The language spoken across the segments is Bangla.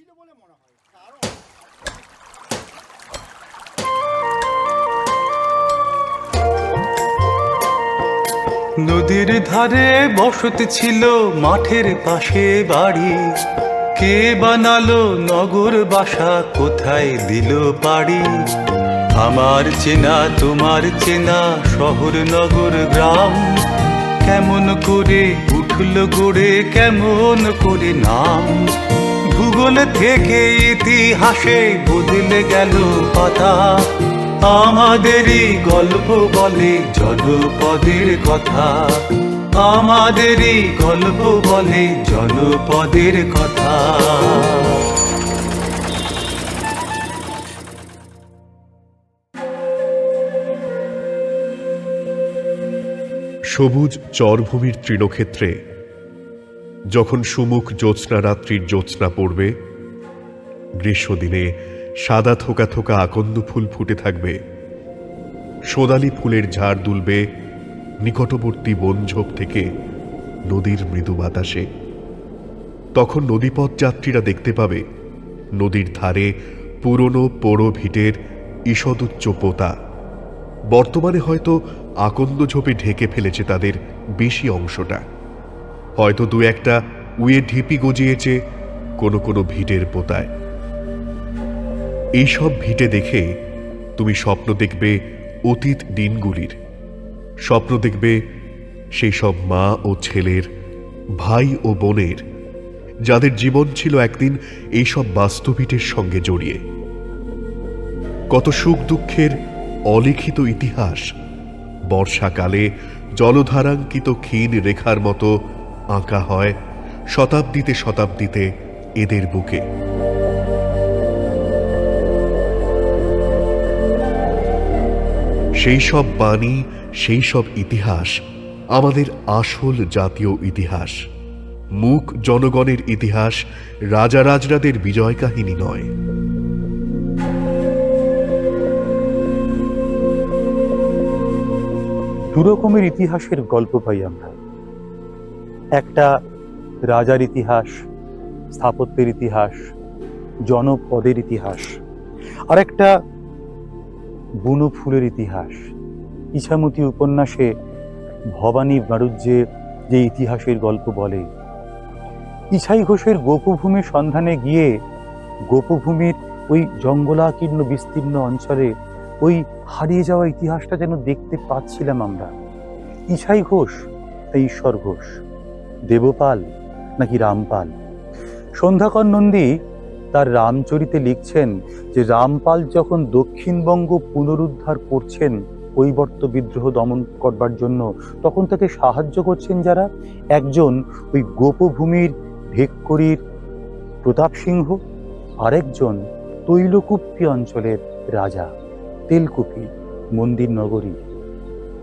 ছিল বলে মনে হয়। কারণ নদীর ধারে বসত ছিল মাঠের পাশে বাড়ি। কে বানালো নগর বাসা, কোথায় দিল পাড়ি আমার চেনা, তোমার চেনা শহর, নগর, গ্রাম। কেমন করে উঠল গড়ে, কেমন করে নাম? ভূগোল থেকে ইতিহাসে বদলে গেল কথা। আমাদেরই গল্প বলে জনপদের কথা। আমাদেরই গল্প বলে জনপদের কথা। সবুজ চরভূমির তৃণক্ষেত্রে যখন সুমুখ জ্যোৎস্না রাত্রির জ্যোৎস্না পড়বে, গ্রীষ্মদিনে সাদা থোকা থোকা আকন্দ ফুল ফুটে থাকবে। সোনালি ফুলের ঝাড় দুলবে নিকটবর্তী বনঝোপ থেকে নদীর মৃদু বাতাসে। তখন নদীপথ যাত্রীরা দেখতে পাবে, নদীর ধারে পুরনো পোড়ো ভিটের ঈষদুচ্চ পোতা। বর্তমানে হয়তো আকন্দ ঝোপে ঢেকে ফেলেছে তাদের বেশি অংশটা। হয়তো দু একটা উয়ে ঢিপি গজিয়েছে কোনো কোনো ভিটের পোতায়। এইসব ভিটে দেখে তুমি স্বপ্ন দেখবে অতীত দিনগুলির। স্বপ্ন দেখবে সেই সব মা ও ছেলের, ভাই ও বোনের, যাদের জীবন ছিল একদিন এইসব বাস্তবিটের সঙ্গে জড়িয়ে। কত সুখ দুঃখের অলিখিত ইতিহাস, বর্ষাকালে জলধারাঙ্কিত ক্ষীণ রেখার মতো আঁকা হয় শতাব্দীতে শতাব্দীতে এদের বুকে। সেই সব বাণী, সেই সব ইতিহাস আমাদের আসল জাতীয় ইতিহাস। মুখ জনগণের ইতিহাস রাজা রাজরাদের বিজয় কাহিনী নয়। দু রকমের ইতিহাসের গল্প পাই আমরা। একটা রাজার ইতিহাস, স্থাপত্যের ইতিহাস, জনপদের ইতিহাস, আর একটা বুনো ফুলের ইতিহাস। ইছামতি উপন্যাসে ভবানী বাণিজ্যে যে ইতিহাসের গল্প বলে, ইছাই ঘোষের গোপভূমির সন্ধানে গিয়ে গোপভূমির ওই জঙ্গলাকীর্ণ বিস্তীর্ণ অঞ্চলে ওই হারিয়ে যাওয়া ইতিহাসটা যেন দেখতে পাচ্ছিলাম আমরা। ইছাই ঘোষ না ঈশ্বর ঘোষ। দেবপাল নাকি রামপাল? সন্ধ্যাকর নন্দী তার রামচরিতে লিখছেন যে রামপাল যখন দক্ষিণবঙ্গ পুনরুদ্ধার করছেন কৈবর্ত বিদ্রোহ দমন করবার জন্য, তখন তাকে সাহায্য করছেন যারা? একজন ওই গোপভূমির ভেক্করির প্রতাপ সিংহ, আরেকজন তৈলকুপ্পি অঞ্চলের রাজা, তেলকুপি মন্দির নগরী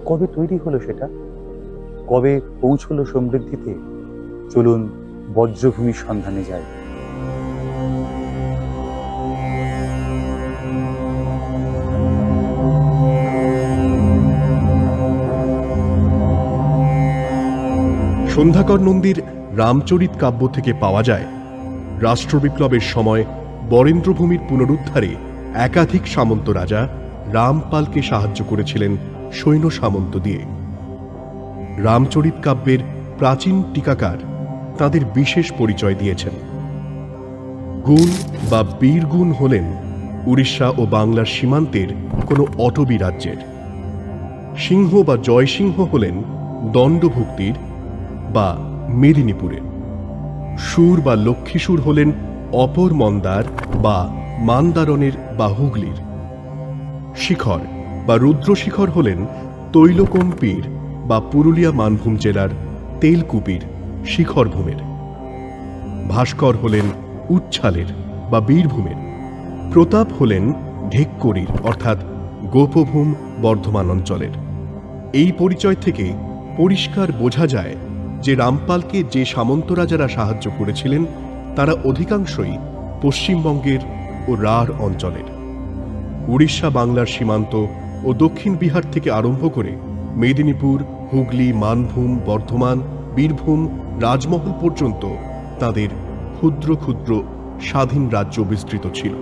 কবে তৈরি হলো সেটা? কবে পৌঁছলো সমৃদ্ধিতে? চলুন বজ্রভূমি সন্ধানে যাই। সন্ধ্যাকর নন্দীর রামচরিত কাব্য থেকে পাওয়া যায় রাষ্ট্রবিপ্লবের সময় বরেন্দ্রভূমির পুনরুদ্ধারে একাধিক সামন্ত রাজা রামপালকে সাহায্য করেছিলেন সৈন্য সামন্ত দিয়ে। রামচরিত কাব্যের প্রাচীন টিকাকার তাদের বিশেষ পরিচয় দিয়েছেন। গুণ বা বীরগুণ হলেন উড়িষ্যা ও বাংলার সীমান্তের কোনো অটবি রাজ্যের। সিংহ বা জয়সিংহ হলেন দণ্ডভুক্তির বা মেদিনীপুরের। সুর বা লক্ষ্মীসুর হলেন অপর মন্দার বা মান্দারণের বা হুগলির। শিখর বা রুদ্রশিখর হলেন তৈলকম্পীর বা পুরুলিয়া মানভূম জেলার তেলকুপির শিখরভূমের। ভাস্কর হলেন উচ্ছালের বা বীরভূমের। প্রতাপ হলেন ঢেক্করির, অর্থাৎ গোপভূম বর্ধমান অঞ্চলের। এই পরিচয় থেকে পরিষ্কার বোঝা যায় যে রামপালকে যে সামন্ত রাজারা সাহায্য করেছিলেন, তারা অধিকাংশই পশ্চিমবঙ্গের ও রাঢ় অঞ্চলের। উড়িষ্যা, বাংলার সীমান্ত ও দক্ষিণ বিহার থেকে আরম্ভ করে মেদিনীপুর হুগলি মানভূম বর্ধমান বীরভূম রাজমহল পর্যন্ত তাদের ক্ষুদ্র ক্ষুদ্র স্বাধীন রাজ্য বিস্তৃত ছিল।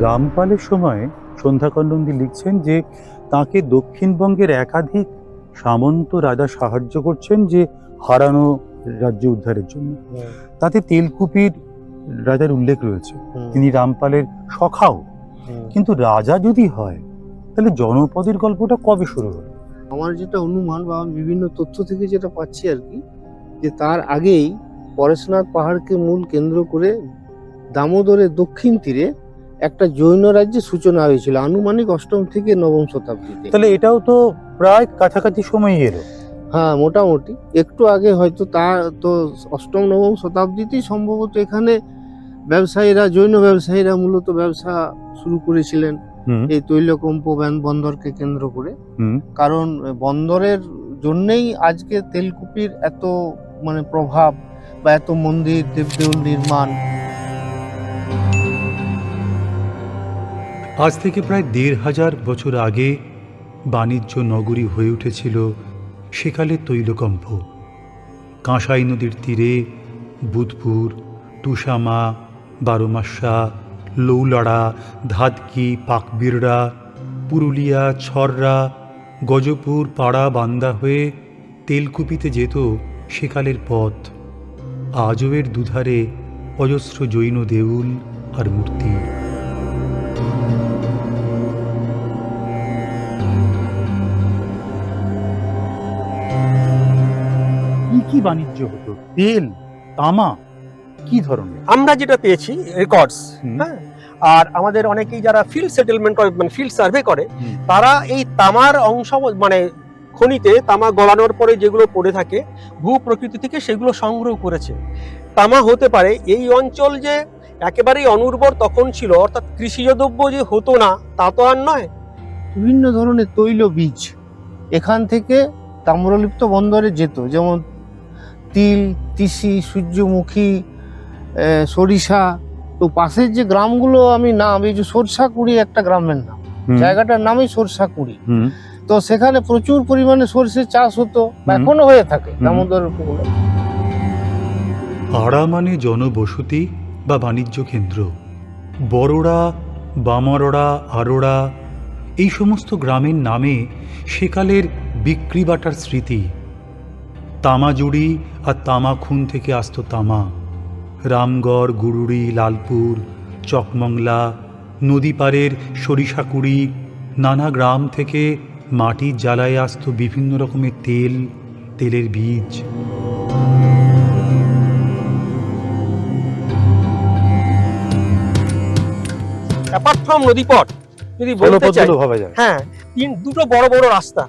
রামপালের সময় সন্ধ্যাকর নন্দী লিখছেন যে তাকে দক্ষিণবঙ্গের একাধিক সামন্ত রাজা সাহায্য করছেন যে হারানো রাজ্য উদ্ধারের জন্য। তাতে তেলকুপির রাজার উল্লেখ রয়েছে। তিনি রামপালের সখাও কিন্তু রাজা যদি হয় তাহলে জনপদের গল্পটা কবে শুরু হলো আমার যেটা অনুমান বা বিভিন্ন তথ্য থেকে যেটা পাচ্ছি আর কি যে তার আগেই পরেশনাথ পাহাড়কে মূল কেন্দ্র করে দামোদরের দক্ষিণ তীরে একটা জৈন রাজ্যের সূচনা হয়েছিল আনুমানিক অষ্টম থেকে নবম শতাব্দীতে। তাহলে এটাও তো প্রায় কাছাকাছি সময় এলো। হ্যাঁ মোটামুটি। একটু আগে হয়তো তা তো অষ্টম নবম শতাব্দীতেই সম্ভবত এখানে ব্যবসায়ীরা জৈন ব্যবসায়ীরা মূলত ব্যবসা শুরু করেছিলেন এই তৈলকম্প বন- বন্দরকে কেন্দ্র করে। কারণ বন্দরের জন্যেই আজকে তেলকুপির এত মানে প্রভাব বা এত মন্দির দেবদেউল নির্মাণ। আজ থেকে প্রায় দেড় হাজার বছর আগে বাণিজ্য নগরী হয়ে উঠেছিল সেকালে তৈলকম্প। কাঁসাই নদীর তীরে বুধপুর তুষামা বারোমাসা, লৌলাড়া, ধাদকি, পাকবিরড়া, পুরুলিয়া, ছররা, গজপুর পাড়া বান্দা হয়ে তেলকুপিতে যেত সেকালের পথ। আজও এর দুধারে অজস্র জৈন দেউল আর মূর্তি। কি বাণিজ্য হতো? তেল, তামা কি ধরনের? আমরা যেটা পেয়েছি রেকর্ডস হ্যাঁ? আর আমাদের অনেকেই যারা ফিল্ড সেটেলমেন্ট করে মানে ফিল্ড সার্ভে করে তারা এই তামার অংশ মানে খনিতে তামা গলানোর পরে যেগুলো পড়ে থাকে ভূ প্রকৃতি থেকে সেগুলো সংগ্রহ করেছে। তামা হতে পারে এই অঞ্চল যে একেবারেই অনুর্বর তখন ছিল অর্থাৎ কৃষিজ দ্রব্য যে হতো না তা তো আর নয়। বিভিন্ন ধরনের তৈল বীজ এখান থেকে তাম্রলিপ্ত বন্দরে যেত যেমন তিল তিসি সূর্যমুখী সরিষা। তো পাশের যে গ্রামগুলো আমি নাম এই যে সরষাকুড়ি একটা গ্রামের নাম। জায়গাটার নামই সরষাকুড়ি। তো সেখানে প্রচুর পরিমাণে সর্ষে চাষ হতো এখনও হয়ে থাকে। দামোদর উপকূলে। মানে জনবসতি বা বাণিজ্য কেন্দ্র। বড়ড়া বামারড়া আরোড়া এই সমস্ত গ্রামের নামে সেকালের বিক্রি বাটার স্মৃতি। তামাজুড়ি আর তামা খুন থেকে আসতো তামা। রামগড় গুরুড়ি লালপুর চকমংলা নদী পাড়ের সরিষাকুড়ি নানা গ্রাম থেকে মাটির জ্বালায় আসতো বিভিন্ন রকমের তেল তেলের বীজ। অ্যাপার্ট ফ্রম নদীপট যদি বলতে চাই হ্যাঁ তিন দুটো বড় বড় রাস্তা।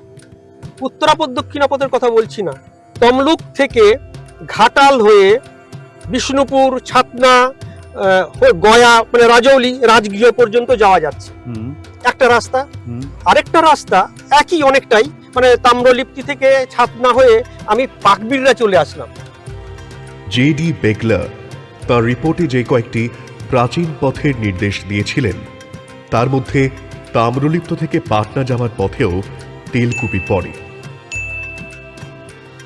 উত্তরাপদ দক্ষিণাপদের কথা বলছি না। তমলুক থেকে ঘাটাল হয়ে বিষ্ণুপুর ছাতনা গয়া মানে রাজৌলি রাজগৃহ পর্যন্ত যাওয়া যাচ্ছে। একটা রাস্তা। আরেকটা রাস্তা একই অনেকটাই মানে তাম্রলিপ্তি থেকে ছাতনা হয়ে আমি পাকবিড়রা চলে আসলাম। জে ডি বেগলার তার রিপোর্টে যে কয়েকটি প্রাচীন পথের নির্দেশ দিয়েছিলেন তার মধ্যে তাম্রলিপ্ত থেকে পাটনা যাওয়ার পথেও তেলকুপি পড়ে।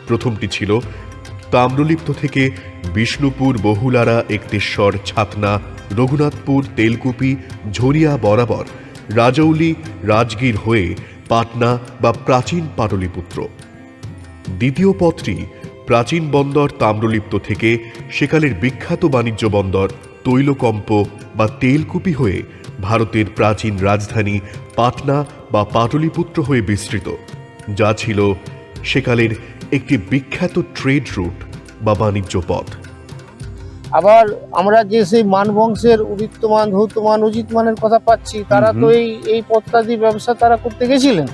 প্রথমটি ছিল তাম্রলিপ্ত থেকে বিষ্ণুপুর বহুলারা একতেশ্বর ছাতনা, রঘুনাথপুর তেলকুপি, ঝরিয়া বরাবর রাজৌলি, রাজগীর হয়ে পাটনা বা প্রাচীন পাটলিপুত্র। দ্বিতীয় পথটি প্রাচীন বন্দর তাম্রলিপ্ত থেকে সেকালের বিখ্যাত বাণিজ্য বন্দর তৈলকম্প বা তেলকুপি হয়ে ভারতের প্রাচীন রাজধানী পাটনা বা পাটলিপুত্র হয়ে বিস্তৃত, যা ছিল সেকালের একটি বিখ্যাত ট্রেড রুট বা বাণিজ্য পথ। আবার আমরা যে সেই মান বংশের উদিত্যমান ধৌতমান অজিতমানের কথা পাচ্ছি তারা তো এই এই পথটা দিয়ে ব্যবসা তারা করতে গেছিলেন।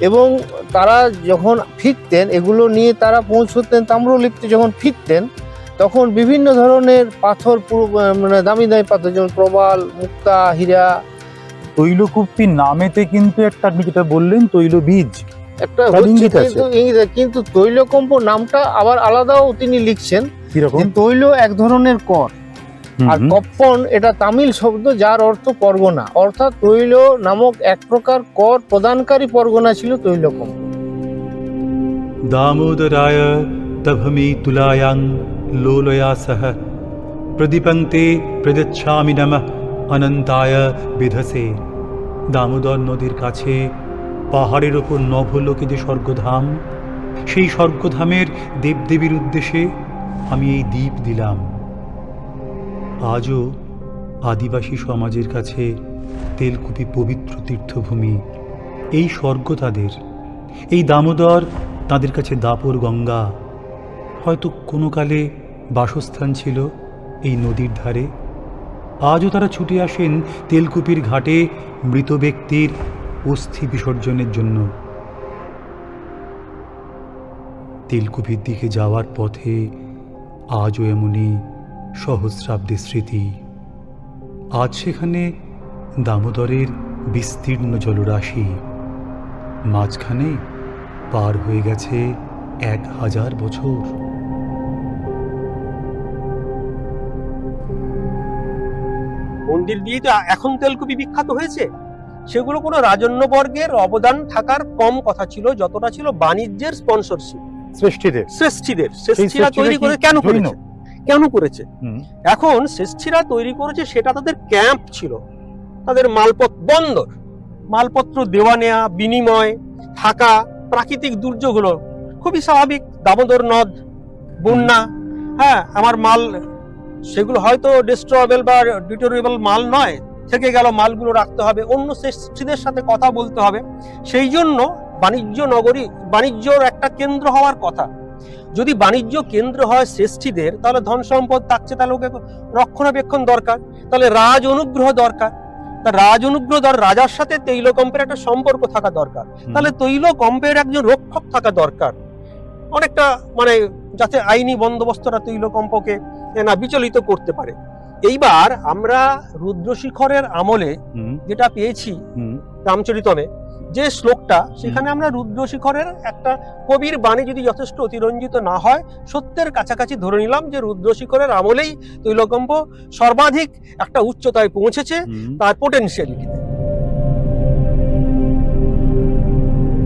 এবং তারা যখন ফিরতেন এগুলো নিয়ে তারা পৌঁছতেন তাম্রলিপ্তে যখন ফিরতেন তখন বিভিন্ন ধরনের পাথর পুরো মানে দামি দামি পাথর যেমন প্রবাল মুক্তা হীরা। তৈলকুপ্পির নামেতে কিন্তু একটা আপনি যেটা বললেন তৈল বীজ একটা ইঙ্গিত আছে। কিন্তু তৈলকম্প নামটা আবার আলাদাও তিনি লিখছেন তৈল এক ধরনের কর। আর কপ্পন এটা তামিল শব্দ যার অর্থ পরগনা। অর্থাৎ তৈল নামক এক প্রকার কর প্রদানকারী পরগনা ছিল তৈলকম্প। দামোদরায় তভমি তুলায়াং লোলয়া সহ। প্রদীপঙ্ক্তে প্রদচ্ছামি নম অনন্তায় বিধসে। দামোদর নদীর কাছে পাহাড়ের ওপর নভলোকে যে স্বর্গধাম, সেই স্বর্গধামের দেবদেবীর উদ্দেশ্যে আমি এই দ্বীপ দিলাম। আজও আদিবাসী সমাজের কাছে তেলকুপি পবিত্র তীর্থভূমি। এই স্বর্গ তাদের, এই দামোদর তাদের কাছে দাপর গঙ্গা। হয়তো কোনো কালে বাসস্থান ছিল এই নদীর ধারে। আজও তারা ছুটে আসেন তেলকুপির ঘাটে মৃত ব্যক্তির অস্থি বিসর্জনের জন্য। তেলকুপির দিকে যাওয়ার পথে আজও এমনই সহস্রাব্দের স্মৃতি। আজ সেখানে দামোদরের বিস্তীর্ণ জলরাশি। মাঝখানে পার হয়ে গেছে এক হাজার বছর। মন্দির দিয়েই তো এখন তেলকুপি বিখ্যাত হয়েছে? সেগুলো কোনো রাজন্যবর্গের অবদান থাকার কম কথা ছিল যতটা ছিল বাণিজ্যের স্পন্সরশিপ সৃষ্টিদের। শ্রেষ্ঠীদের শ্রেষ্ঠীরা শ্রেষ্ঠীরা তৈরি করে কেন করেছে? কেন করেছে? এখন শ্রেষ্ঠীরা তৈরি করেছে সেটা তাদের ক্যাম্প ছিল। তাদের মালপত্র বন্দর। মালপত্র দেওয়া নেওয়া বিনিময় থাকা প্রাকৃতিক দুর্যোগ হলো খুবই স্বাভাবিক। দামোদর নদ বন্যা হ্যাঁ আমার মাল সেগুলো হয়তো ডিস্ট্রয়েবল বা ডিটোরেবল মাল নয়। থেকে গেল মালগুলো রাখতে হবে অন্য শ্রেষ্ঠীদের সাথে কথা বলতে হবে। সেই জন্য বাণিজ্য নগরী বাণিজ্যর একটা কেন্দ্র হওয়ার কথা। যদি বাণিজ্য কেন্দ্র হয় শ্রেষ্ঠীদের তাহলে ধন সম্পদ থাকছে তাহলে ওকে রক্ষণাবেক্ষণ দরকার তাহলে রাজ অনুগ্রহ দরকার। তা রাজ অনুগ্রহ দর রাজার সাথে তৈলকম্পের একটা সম্পর্ক থাকা দরকার। তাহলে তৈলকম্পের একজন রক্ষক থাকা দরকার। অনেকটা মানে যাতে আইনি বন্দোবস্তরা তৈলকম্পকে এ, না বিচলিত করতে পারে। এইবার আমরা রুদ্রশিখরের আমলে যেটা পেয়েছি হুম, রামচরিতমে যে শ্লোকটা সেখানে আমরা রুদ্রশিখরের একটা কবির বাণী যদি যথেষ্ট অতিরঞ্জিত না হয় সত্যের কাছাকাছি ধরে নিলাম যে রুদ্রশিখরের আমলেই তৈলকম্প সর্বাধিক একটা উচ্চতায় পৌঁছেছে তার পোটেনশিয়ালিটিতে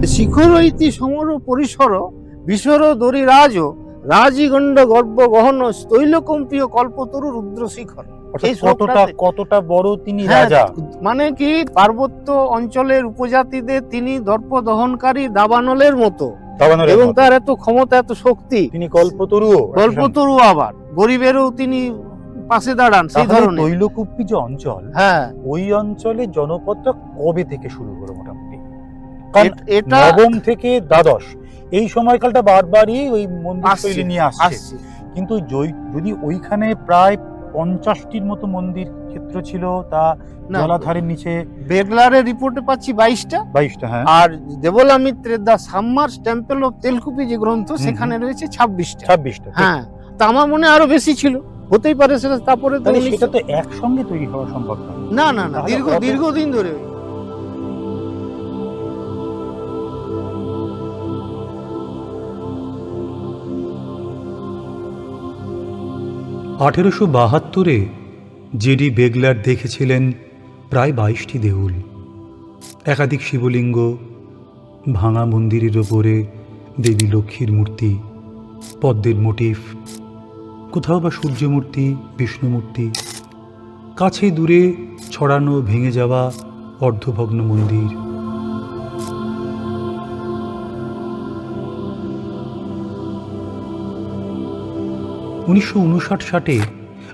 শিখর ইতি সমর পরিসর বিশ্বর দরি রাজ রাজিগণ্ড গর্ব গহন তৈলকম্পীয় কল্পতরু রুদ্র শিখর কতটা কতটা বড় তিনি হ্যাঁ, রাজা? মানে কি পার্বত্য অঞ্চলের উপজাতিদের তিনি দর্প দহনকারী দাবানলের মতো। এবং তার এত ক্ষমতা এত শক্তি। তিনি কল্পতরুও গল্পতরু আবার। গরিবেরও তিনি পাশে দাঁড়ান সেই ধরনের। তৈলকুপ্পি যে অঞ্চল হ্যাঁ। ওই অঞ্চলে জনপদটা কবে থেকে শুরু হলো মোটামুটি? এটা নবম থেকে দ্বাদশ। এই সময়কালটা বারবারই ওই মন্দির নিয়ে আসছে। কিন্তু যদি ওইখানে প্রায় পঞ্চাশটির মতো মন্দির ক্ষেত্র ছিল তা জলাধারের নিচে বেগলারের রিপোর্টে পাচ্ছি বাইশটা। বাইশটা হ্যাঁ। আর দেবলামিত্রের the summer temple of Telkupi যে গ্রন্থ সেখানে রয়েছে ছাব্বিশটা। ছাব্বিশটা হ্যাঁ তা আমার মনে আরও বেশি ছিল। হতেই পারে সেটা তারপরে তো একসঙ্গে তৈরি হওয়া সম্ভব না না না না দীর্ঘ দীর্ঘদিন ধরে। আঠেরোশো বাহাত্তরে জেডি বেগলার দেখেছিলেন প্রায় বাইশটি দেউল। একাধিক শিবলিঙ্গ, ভাঙা মন্দিরের ওপরে দেবী লক্ষ্মীর মূর্তি, পদ্মের মোটিফ, কোথাও বা সূর্যমূর্তি, বিষ্ণুমূর্তি কাছে দূরে ছড়ানো ভেঙে যাওয়া অর্ধভগ্ন মন্দির। উনিশশো উনষাট ষাটে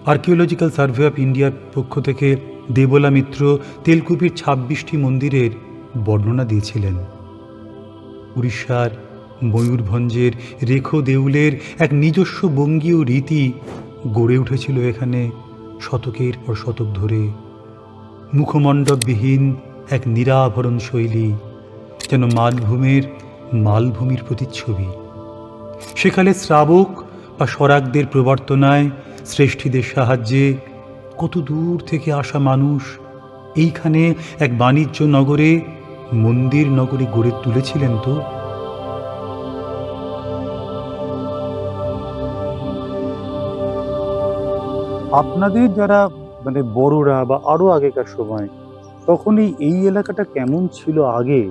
আর্কিওলজিক্যাল সার্ভে অফ ইন্ডিয়ার পক্ষ থেকে দেবলা মিত্র তেলকুপির ছাব্বিশটি মন্দিরের বর্ণনা দিয়েছিলেন। উড়িষ্যার ময়ূরভঞ্জের রেখো দেউলের এক নিজস্ব বঙ্গীয় রীতি গড়ে উঠেছিল এখানে শতকের পর শতক ধরে। মুখমণ্ডপবিহীন এক নিরাভরণ শৈলী, যেন মালভূমের মালভূমির প্রতিচ্ছবি। সেকালে শ্রাবক বা স্বরাগদের প্রবর্তনায় শ্রেষ্ঠীদের সাহায্যে কত দূর থেকে আসা মানুষ এইখানে এক বাণিজ্য নগরে, মন্দির নগরী গড়ে তুলেছিলেন তো? আপনাদের যারা মানে বড়রা বা আরও আগেকার সময়, তখন এই এই এলাকাটা কেমন ছিল আগে?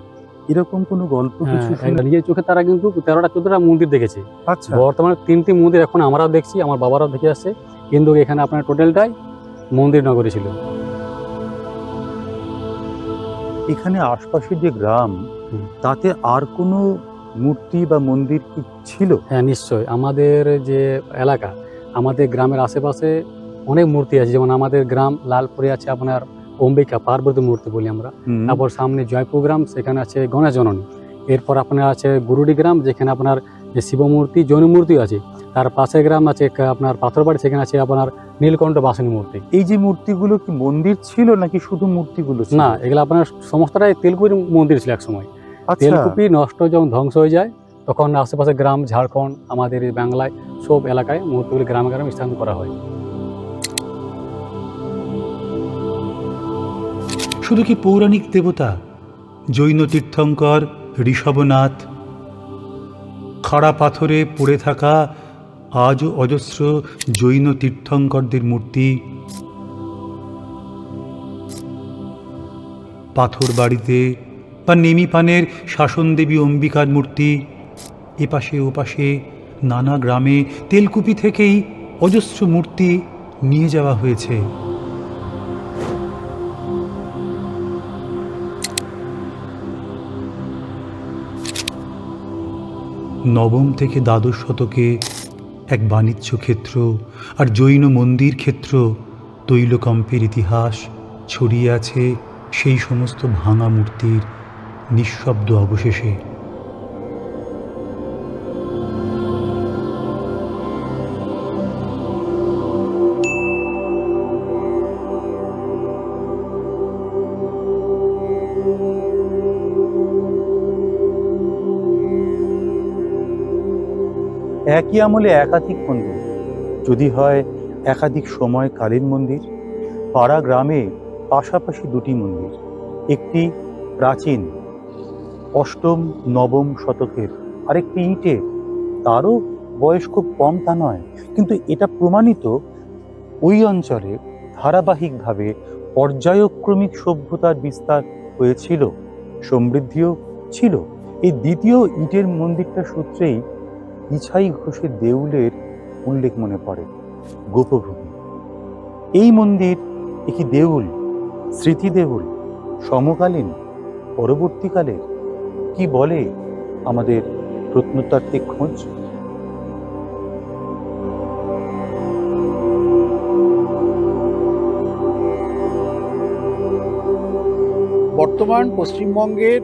এরকম কোনো গল্প কিছু হ্যাঁ, নিজের চোখে তারা কিন্তু তেরোটা চোদ্দটা মন্দির দেখেছে। আচ্ছা। বর্তমানে তিনটি মন্দির এখন আমরাও দেখছি আমার বাবারাও দেখে আসছে। কিন্তু এখানে আপনার টোটালটাই মন্দির নগরী ছিল। এখানে আশপাশের যে গ্রাম তাতে আর কোনো মূর্তি বা মন্দির কি ছিল? হ্যাঁ নিশ্চয় আমাদের যে এলাকা আমাদের গ্রামের আশেপাশে অনেক মূর্তি আছে। যেমন আমাদের গ্রাম লালপুরে আছে আপনার অম্বিকা পার্বতী মূর্তি বলি আমরা। তারপর সামনে জয়পুর গ্রাম সেখানে আছে গণেশ জননী। এরপর আপনার আছে গুরুডি গ্রাম যেখানে আপনার যে শিব মূর্তি জৈন মূর্তি আছে। তার পাশে গ্রাম আছে আপনার পাথরবাড়ি সেখানে আছে আপনার নীলকণ্ঠ বাসনী মূর্তি। এই যে মূর্তিগুলো কি মন্দির ছিল নাকি শুধু মূর্তিগুলো না এগুলো আপনার সমস্তটাই তেলকুপির মন্দির ছিল এক সময় আচ্ছা। তেলকুপি নষ্ট যখন ধ্বংস হয়ে যায় তখন আশেপাশে গ্রাম ঝাড়খণ্ড আমাদের এই বাংলায় সব এলাকায় মূর্তিগুলি গ্রামে গ্রামে স্থান করা হয়। শুধু কি পৌরাণিক দেবতা? জৈন তীর্থঙ্কর, ঋষভনাথ। খাড়া পাথরে পড়ে থাকা আজও অজস্র জৈন তীর্থঙ্করদের মূর্তি। পাথর বাড়িতে বা নেমিপানের শাসনদেবী অম্বিকার মূর্তি। এপাশে ওপাশে নানা গ্রামে তেলকুপি থেকেই অজস্র মূর্তি নিয়ে যাওয়া হয়েছে। নবম থেকে দ্বাদশ শতকে এক বাণিজ্য ক্ষেত্র আর জৈন মন্দির ক্ষেত্র তৈলকম্পের ইতিহাস ছড়িয়ে আছে সেই সমস্ত ভাঙা মূর্তির নিঃশব্দ অবশেষে। একই আমলে একাধিক মন্দির। যদি হয় একাধিক সময় কালীন মন্দির, পাড়া গ্রামে পাশাপাশি দুটি মন্দির, একটি প্রাচীন অষ্টম, নবম শতকের আরেকটি ইটের তারও বয়স খুব কম তা নয়, কিন্তু এটা প্রমাণিত ওই অঞ্চলে ধারাবাহিকভাবে পর্যায়ক্রমিক সভ্যতার বিস্তার হয়েছিল, সমৃদ্ধিও ছিল। এই দ্বিতীয় ইটের মন্দিরটা সূত্রেই ইছাই ঘোষের দেউলের উল্লেখ মনে পড়ে, গোপভূমি। এই মন্দির একটি দেউল স্মৃতি দেউল সমকালীন পরবর্তীকালে কি বলে আমাদের প্রত্নতাত্ত্বিক খোঁজ? বর্তমান পশ্চিমবঙ্গের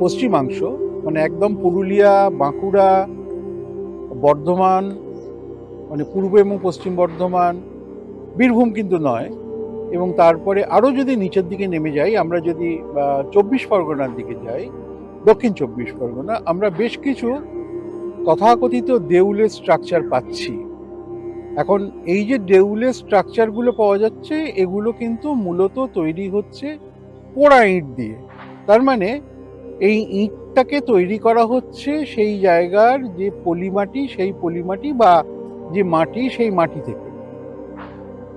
পশ্চিমাংশ মানে একদম পুরুলিয়া, বাঁকুড়া বর্ধমান মানে পূর্ব এবং পশ্চিম বর্ধমান, বীরভূম কিন্তু নয়। এবং তারপরে আরও যদি নিচের দিকে নেমে যাই, আমরা যদি চব্বিশ পরগনার দিকে যাই, দক্ষিণ চব্বিশ পরগনা, আমরা বেশ কিছু তথাকথিত দেউলের স্ট্রাকচার পাচ্ছি। এখন এই যে দেউলের স্ট্রাকচারগুলো পাওয়া যাচ্ছে, এগুলো কিন্তু মূলত তৈরি হচ্ছে পোড়া ইঁট দিয়ে। তার মানে এই ইটটাকে তৈরি করা হচ্ছে সেই জায়গার যে পলিমাটি, সেই পলিমাটি বা যে মাটি, সেই মাটি থেকে।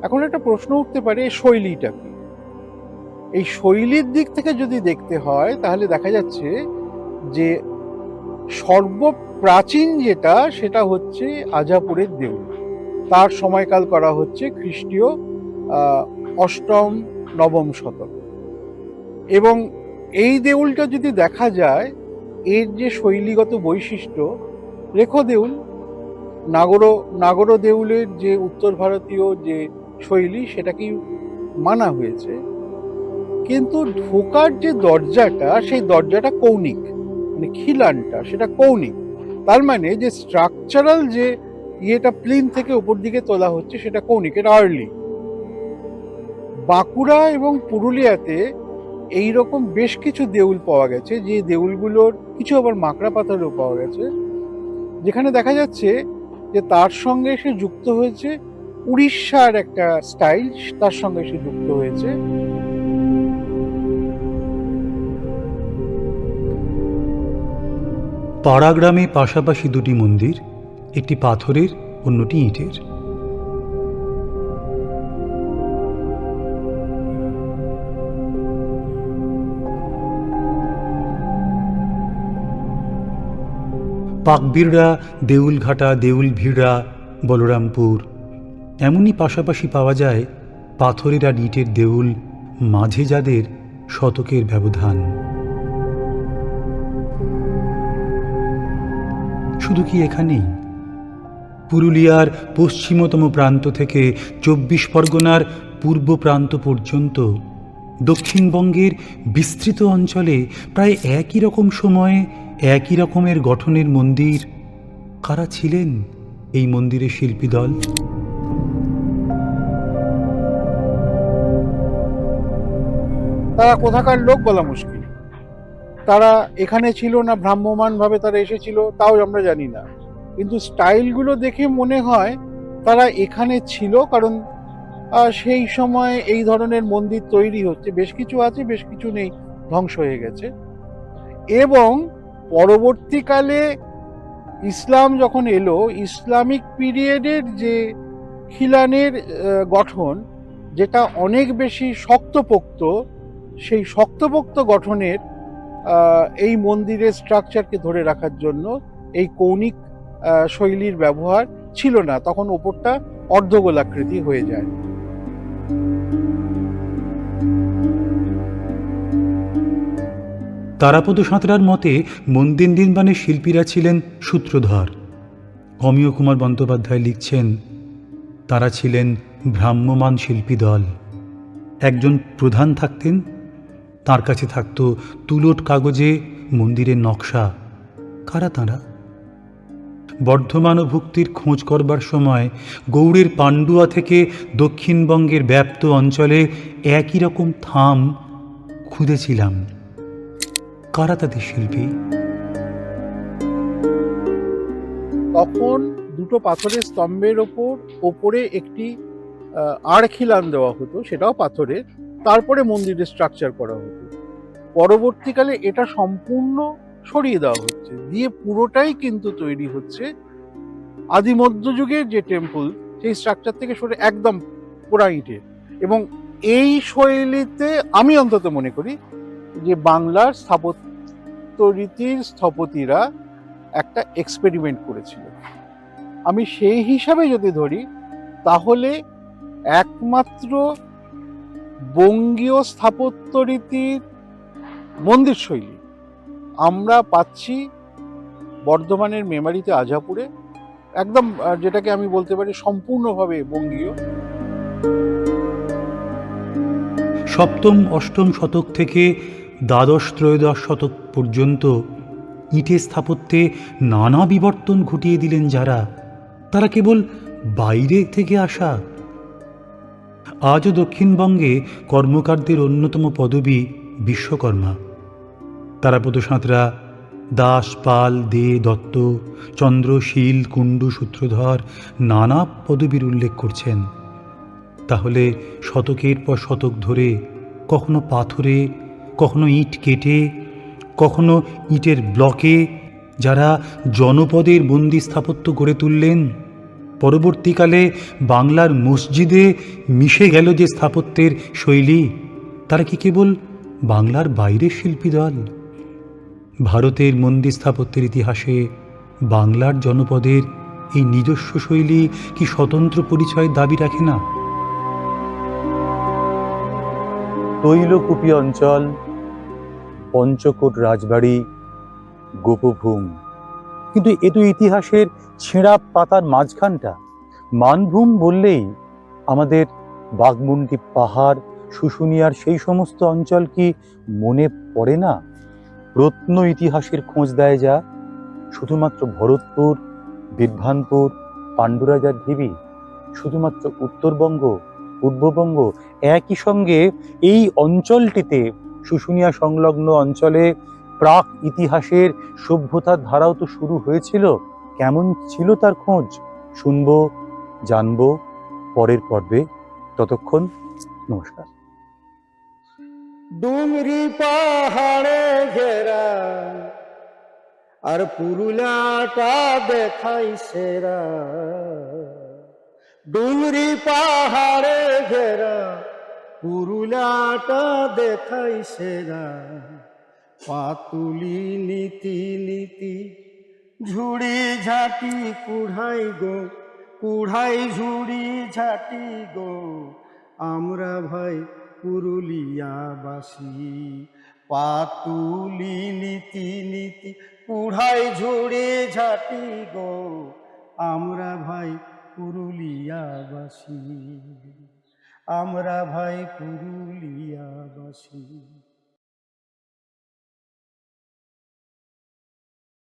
এখন একটা প্রশ্ন উঠতে পারে শৈলীটা কি? এই শৈলীর দিক থেকে যদি দেখতে হয়, তাহলে দেখা যাচ্ছে যে সর্বপ্রাচীন যেটা, সেটা হচ্ছে আজাপুরের দেউল। তার সময়কাল করা হচ্ছে খ্রিস্টীয় অষ্টম, নবম শতক। এবং এই দেউলটা যদি দেখা যায় এর যে শৈলীগত বৈশিষ্ট্য, রেখো দেউল, নাগর নাগর দেউলের যে উত্তর ভারতীয় যে শৈলী, সেটাকেই মানা হয়েছে। কিন্তু ঢোকার যে দরজাটা, সেই দরজাটা কৌণিক মানে খিলানটা, সেটা কৌণিক। তার মানে যে স্ট্রাকচারাল যে ইয়েটা প্লেন থেকে উপর দিকে তোলা হচ্ছে, সেটা কৌণিক, এটা আর্লি বাঁকুড়া এবং পুরুলিয়াতে এই রকম বেশ কিছু দেউল পাওয়া গেছে, যে দেউলগুলোর কিছু আবার মাকড়া পাথরেও পাওয়া গেছে। যেখানে দেখা যাচ্ছে যে তার সঙ্গে এসে যুক্ত হয়েছে, উড়িষ্যার একটা স্টাইল তার সঙ্গে এসে যুক্ত হয়েছে। পাড়াগ্রামে পাশাপাশি দুটি মন্দির, একটি পাথরের, অন্যটি ইটের। পাকবিড়রা দেউলঘাটা, দেউলভিড়া, বলরামপুর। এমনই পাশাপাশি পাওয়া যায় পাথরের আর ইটের দেউল, মাঝে যাদের শতকের ব্যবধান। শুধু কি এখানেই? পুরুলিয়ার পশ্চিমতম প্রান্ত থেকে চব্বিশ পরগনার পূর্ব প্রান্ত পর্যন্ত দক্ষিণবঙ্গের বিস্তৃত অঞ্চলে প্রায় একই রকম সময়ে একই রকমের গঠনের মন্দির। কারা ছিলেন এই মন্দিরের শিল্পী দল তারা কোথাকার লোক বলা মুশকিল। তারা এখানে ছিল না, ভ্রাম্যমানভাবে তারা এসেছিল, তাও আমরা জানি না। কিন্তু স্টাইলগুলো দেখে মনে হয় তারা এখানে ছিল, কারণ সেই সময় এই ধরনের মন্দির তৈরি হচ্ছে। বেশ কিছু আছে, বেশ কিছু নেই, ধ্বংস হয়ে গেছে। এবং পরবর্তীকালে ইসলাম যখন এলো, ইসলামিক পিরিয়ডের যে খিলানের গঠন, যেটা অনেক বেশি শক্তপোক্ত, সেই শক্তপোক্ত গঠনের এই মন্দিরের স্ট্রাকচারকে ধরে রাখার জন্য এই কৌণিক শৈলীর ব্যবহার ছিল না। তখন ওপরটা অর্ধগোলাকৃতি হয়ে যায়। তারাপদ সাঁতরার মতে মন্দির নির্মাণের শিল্পীরা ছিলেন সূত্রধর। অমিয় কুমার বন্দ্যোপাধ্যায় লিখছেন, তারা ছিলেন ভ্রাম্যমান শিল্পী দল। একজন প্রধান থাকতেন, তার কাছে থাকত তুলোট কাগজে মন্দিরের নকশা। কারা তাঁরা? বর্ধমান ভুক্তির খোঁজ করবার সময় গৌড়ের পান্ডুয়া থেকে দক্ষিণবঙ্গের ব্যাপ্ত অঞ্চলে একই রকম থাম খুঁজেছিলাম। কারা তাদের শিল্পী। তখন দুটো পাথরের স্তম্ভের ওপর ওপরে একটি আড় খিলান দেওয়া হতো, সেটাও পাথরের। তারপরে মন্দিরের স্ট্রাকচার করা হতো। পরবর্তীকালে এটা সম্পূর্ণ সরিয়ে দেওয়া হচ্ছে। দিয়ে পুরোটাই কিন্তু তৈরি হচ্ছে। আদি মধ্যযুগের যে টেম্পল সেই স্ট্রাকচার থেকে সরে একদম পোড়া ইটের এবং এই শৈলীতে আমি অন্তত মনে করি যে বাংলার স্থাপত্য রীতির স্থপতিরা একটা এক্সপেরিমেন্ট করেছিল। আমি সেই হিসাবে যদি ধরি, তাহলে একমাত্র বঙ্গীয় স্থাপত্য রীতির মন্দির শৈলী। আমরা পাচ্ছি বর্ধমানের মেমারিতে, আজাপুরে, একদম যেটাকে আমি বলতে পারি সম্পূর্ণভাবে বঙ্গীয়। সপ্তম, অষ্টম শতক থেকে দ্বাদশ ত্রয়োদশ শতক পর্যন্ত ইটের স্থাপত্যে নানা বিবর্তন ঘটিয়ে দিলেন যারা। তারা কেবল বাইরে থেকে আসা। আজও দক্ষিণবঙ্গে কর্মকারদের অন্যতম পদবী বিশ্বকর্মা। তারাপদ সাঁতরা দাস, পাল, দে, দত্ত চন্দ্রশীল কুণ্ডু, সূত্রধর নানা পদবীর উল্লেখ করছেন। তাহলে শতকের পর শতক ধরে কখনো পাথরে কখনো ইট কেটে, কখনো ইটের ব্লকে যারা জনপদের বন্দি স্থাপত্য গড়ে তুললেন। পরবর্তীকালে বাংলার মসজিদে মিশে গেল যে স্থাপত্যের শৈলী, তারা কি কেবল বাংলার বাইরের শিল্পী দল? ভারতের মন্দির স্থাপত্যের ইতিহাসে বাংলার জনপদের এই নিজস্ব শৈলী কি স্বতন্ত্র পরিচয়ের দাবি রাখে না? তৈলকুপি অঞ্চল, পঞ্চকোট রাজবাড়ি, গোপভূম। কিন্তু এ তো ইতিহাসের ছেঁড়া পাতার মাঝখানটা। মানভূম বললেই আমাদের বাঘমুন্ডি পাহাড়, শুশুনিয়ার সেই সমস্ত অঞ্চল কি মনে পড়ে না? রত্ন ইতিহাসের খোঁজ দেয় যা শুধুমাত্র ভরতপুর বিভ্রানপুর পাণ্ডুরাজার ঢিবি, শুধুমাত্র উত্তরবঙ্গ পূর্ববঙ্গ একই সঙ্গে এই অঞ্চলটিতে শুশুনিয়া সংলগ্ন অঞ্চলে প্রাক ইতিহাসের সভ্যতার ধারাও তো শুরু হয়েছিল। কেমন ছিল তার খোঁজ? শুনব, জানব। পরের পর্বে। ততক্ষণ নমস্কার। ডুংরি পাহাড়ে ঘেরা, আর পুরুলাটা দেখাই সেরা। ডুংরি পাহাড়ে ঘেরা পুরুলাটা দেখাই সেরা। পাতুলি নীতি নীতি, ঝুড়ি ঝাঁটি কুড়াই গো, কুড়াই ঝুড়ি ঝাঁটি গো। আমরা ভাই পুরুলিয়াবাসী, পাতুলি নীতি নীতি, কুড়াই ঝুড়ি ঝাঁটি গো। আমরা ভাই পুরুলিয়াবাসী। আমরা ভাই পুরুলিয়াবাসী।